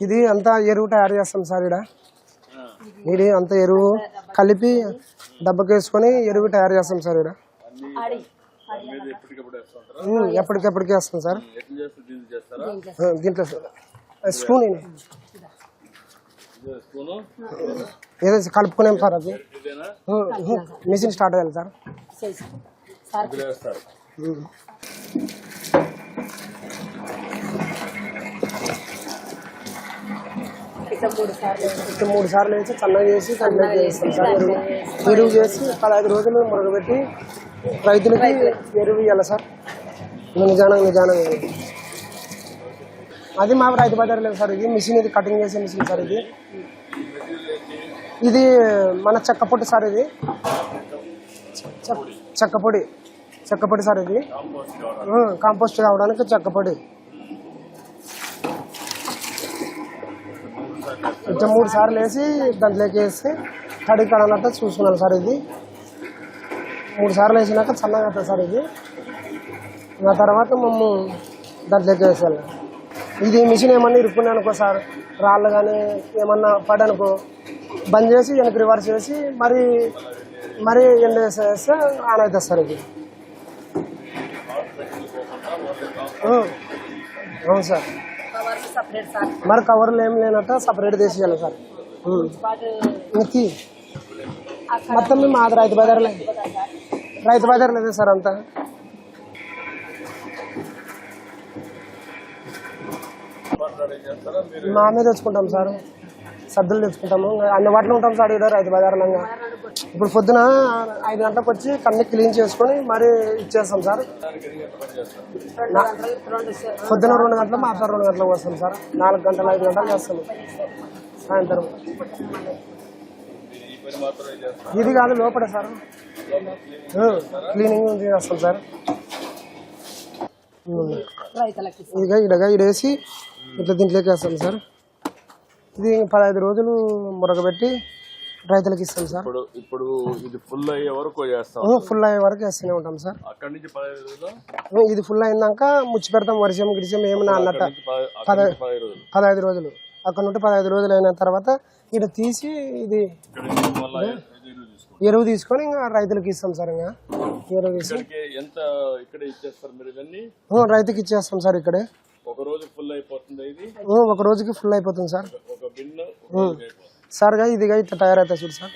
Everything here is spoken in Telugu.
ఇది అంతా ఎరువు తయారు చేస్తాం సార్ ఇక్కడ ఇది అంతా ఎరువు కలిపి డబ్బకేసుకొని ఎరువు తయారు చేస్తాం సార్ ఇక్కడ ఎప్పటికెప్పటికి వేస్తాం సార్. దీంట్లో స్పూన్. ఏదో కలుపుకునేం సార్ అది. మిషన్ స్టార్ట్ అయ్యాలి సార్. ఇట్లా మూడు సార్లు వేసి. చల్లగా చేసి చేస్తాం సార్ ఎరువు. చేసి. పదహైదు రోజులు మురగబెట్టి రైతులకి ఎరువు ఇవ్వాలి సార్. నిజానం నిజానం. అది మా రైతు బజార్ లేదు సార్ ఇది మిషన్ ఇది కటింగ్ చేసే మిషన్ సార్ ఇది. ఇది మన చెక్క పొడి సార్ ఇది. చె- చెక్క పొడి చెక్క పొడి సార్ ఇది. కాంపోస్ట్ కావడానికి చెక్క ఇట్లా మూడు సార్లు వేసి దాంట్లోకి వేసి తడి కడనట్టు చూసుకున్నాను సార్ ఇది. మూడు సార్లు వేసినాక చల్లగా అవుతుంది సార్ ఇది. ఆ తర్వాత మమ్ము దాంట్లోకి వేసాను ఇది మిషన్ ఏమన్నా ఇరుక్కునే అనుకో సార్. రాళ్ళు కానీ ఏమన్నా పడనుకో. బంద్ చేసి వెనక్కి రివర్స్ చేసి మరి మరి ఎండ వేసేస్తే ఆన్ అవుతుంది సార్ ఇది. అవును సార్. మరి కవర్లు ఏం లేనట్ట సపరేట్ తీసేయాలి సార్. మొత్తం మేము ఆది రైతు బజార్లే. రైతు బజార్. లేదు సార్ అంతా? మామే తెచ్చుకుంటాం సార్. సద్దులు తెచ్చుకుంటాము. అన్ని వాటిలో ఉంటాం సార్ ఇక్కడ రైతు బజార్లో ఇప్పుడు పొద్దున ఐదు గంటలకు వచ్చి కన్ని క్లీన్ చేసుకొని మరి ఇచ్చేస్తాం సార్. పొద్దున రెండు గంటలు మాత్రం రెండు గంటలకు వస్తాం సార్. నాలుగు గంటలు ఐదు గంటలు చేస్తాము సాయంత్రం. ఇది కాదు లోపల సార్. క్లీనింగ్ చేస్తాం సార్. ఇదిగా ఇడగా ఇడేసి ఇట్లా దీంట్లోకి వేస్తాం సార్. ఇది పదహైదు రోజులు మురగబెట్టి రైతులకు ఇస్తాం సార్. ఇప్పుడు ఇప్పుడు ఇది ఫుల్ అయ్యే వరకు చేస్తాం. ఫుల్ అయ్యే వరకు వేస్తూనే ఉంటాం సార్. అక్కడి నుంచి పదహైదు ఇది ఫుల్ అయినాక ముచ్చి పెడతాం వర్షం గిడిచం ఏమన్నా అన్నట్ట. పదహైదు రోజులు. అక్కడ నుండి పదహైదు రోజులు అయిన తర్వాత ఇక్కడ తీసి ఇది ఎరువు తీసుకొని. ఇంకా రైతులకు ఇస్తాం సార్ ఇంకా. ఎరువు తీసి. ఇక్కడికి ఎంత ఇక్కడ ఇచ్చేస్తారు మీరు ఇవన్నీ? ఉమ్, రైతుకి ఇచ్చేస్తాం సార్ ఇక్కడే. ఒక రోజు ఫుల్ అయిపోతుంది ఇది? ఒక రోజుకి ఫుల్ అయిపోతుంది సార్. ఒక బిన్ను సార్ రోజుకి అయిపోతుంది సార్గా ఇదిగా ఇట్లా తయారవుతాయి చూడు సార్.